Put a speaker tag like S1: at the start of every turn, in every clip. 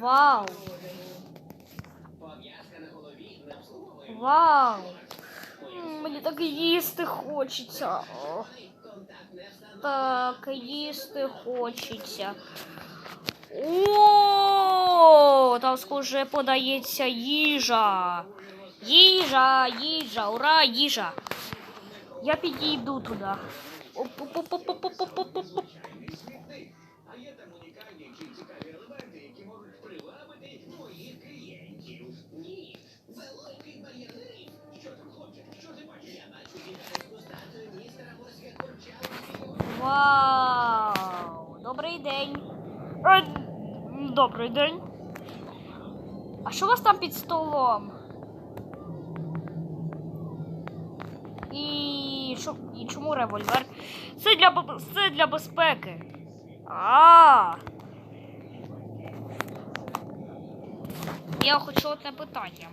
S1: Вау! Вау! М, Мені так їсти хочеться. Так, їсти хочеться. О, там схоже подається їжа. Їжа, їжа, ура, їжа. Я підійду туди. Вау! Добрий день. Е, Добрий день. А що у вас там під столом? І, що, і чому револьвер? Це для, це для безпеки. А. Я хочу одне питання.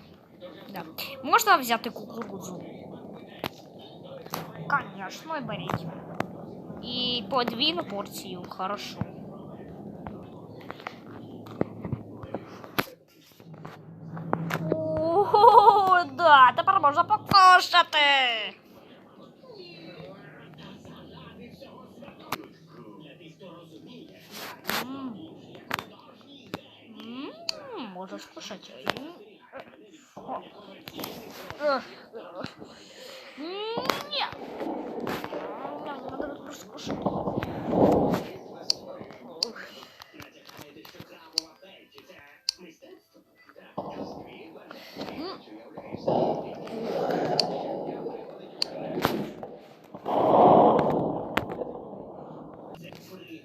S1: Да. Можна взяти кукурудзу? Конечно, беріть. І подвійну порцію, хорошо. О, да, тепер можна покушати. М. М, Можеш кушати. М. О. Е, е. М, Ні. Надо просто кушать.
S2: Натякаєте, що крабова пельці це мистецтво? Так, я свій
S1: М.
S2: Це фрин.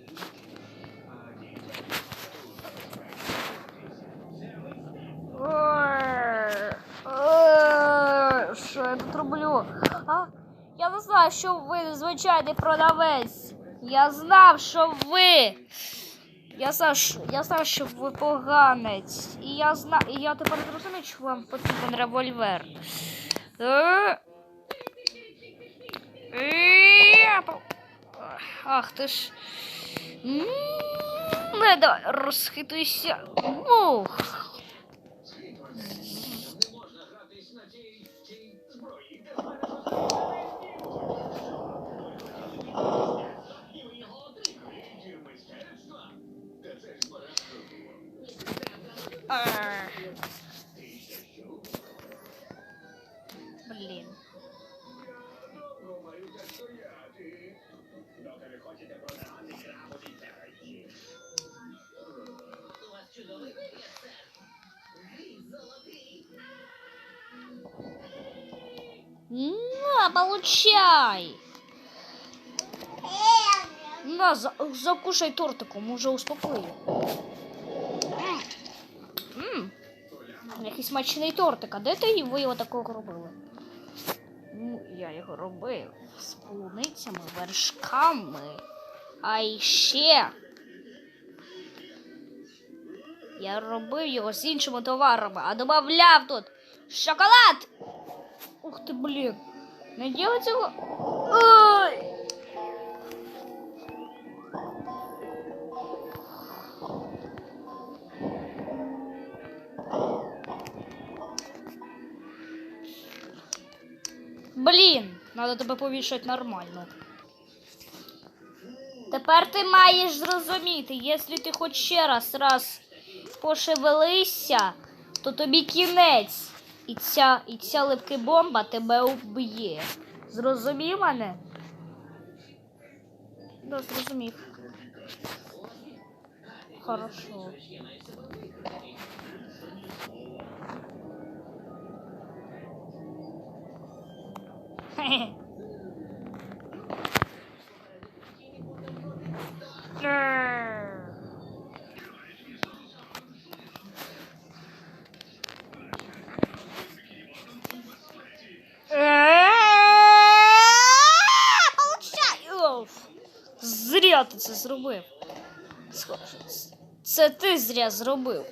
S2: А дітям
S1: Е, е, Я? А? Я не знаю, що ви звичайний продавець. Я знав, що ви. Я знав, що, я знав, що ви поганець. І я знав, і я тепер зрозумів, що вам потрібен револьвер. Е. Е, Ах ти ж. Не давай, розхитуйся. Ух. Получай. На, за, закушай тортиком, уже. М. Який смачний тортик. А де ти ви його такого робили? Ну, я його робив з полуницями, вершками. А ще я робив його з іншими товарами, а додавав тут шоколад. Ух ти, блін. Не делай цього. Ой! Блін, треба тебе повішати нормально. Тепер ти маєш зрозуміти, якщо ти хоч ще раз раз пошевелися, то тобі кінець. І ця, і ця липка бомба тебе вб'є. Зрозумів мене? Да, зрозумів. Хорошо. Хе-хе. це зробив. Це ти зря зробив.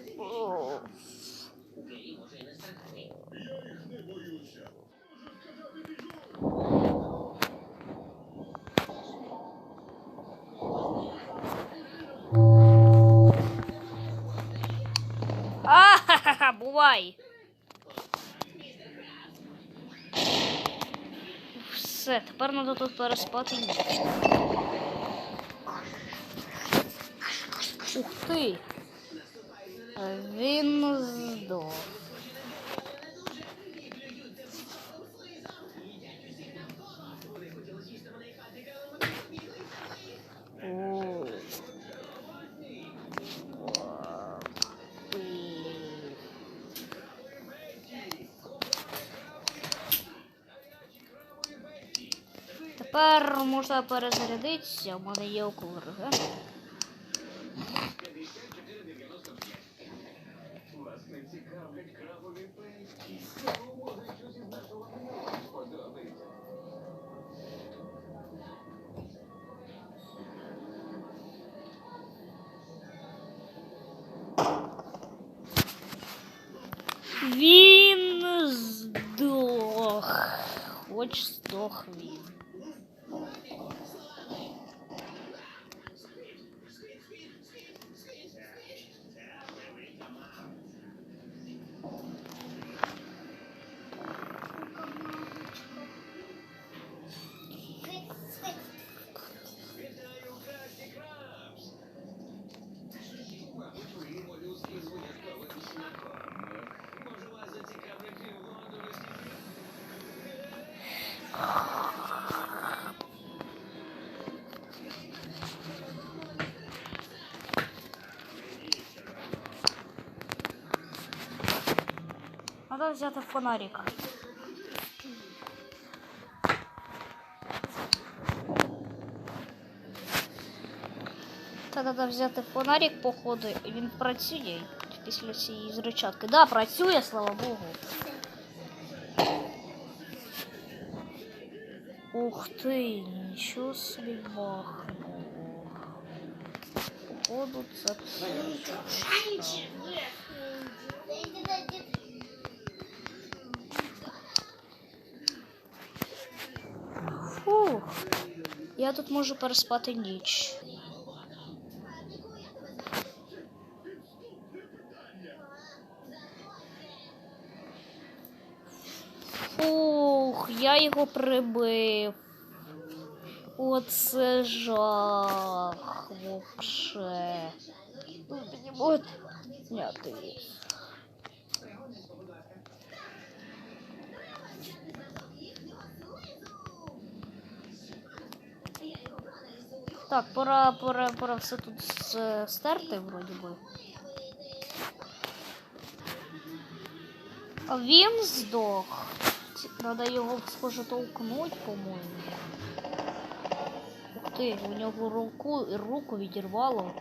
S1: Ха-ха-ха, бувай. Все, тепер треба тут переспати. Ух ти! Він здох. Тепер можна перезарядитися, у мене є около реген. Він здох. Хоч здох він. Надо взяти фонарик. Та треба взяти фонарик, походу, і він працює після цієї зричатки. Да, працює, слава Богу. Ух ти, нічого собі бахнуло. Походу, це Я тут можу переспати ніч. Фух, я його прибив. Оце жах вообще. Ну, мені Так, пора, пора, пора все тут с- стерти, вроді би. А він здох. Ці- Надо його схоже толкнуть, по-моєму. Ух ти, у нього руку, руку відірвало.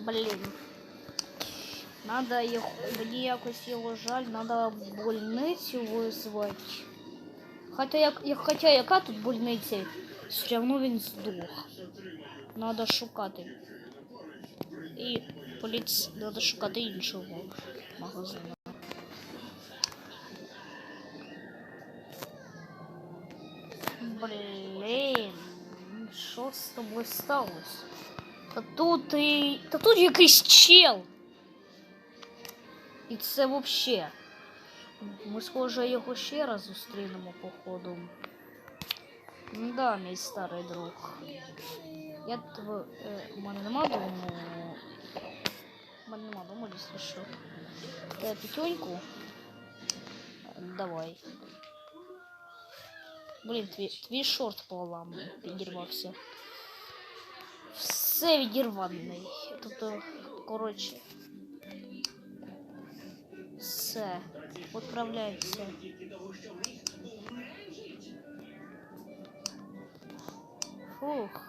S1: Блін. Надо його, мені якось його жаль, в больницю визвати. Хоча, як, хоча яка тут больниця? Все одно він здох. Надо шукати. І поліц... Надо шукати іншого магазину. Блін, що з тобою сталося? Та тут і. Та тут якийсь чел. І це вообще. Ми схоже його ще раз зустрінемо походу. Да, мій старий друг. Я тв... е, у мене нема дому. У мене нема дому, якщо що. Та п'ятюньку. Давай. Блін, твій, твій шорт поламаний, підірвався. Все відірваний. Тобто, коротше. Все. Відправляємося. Фух.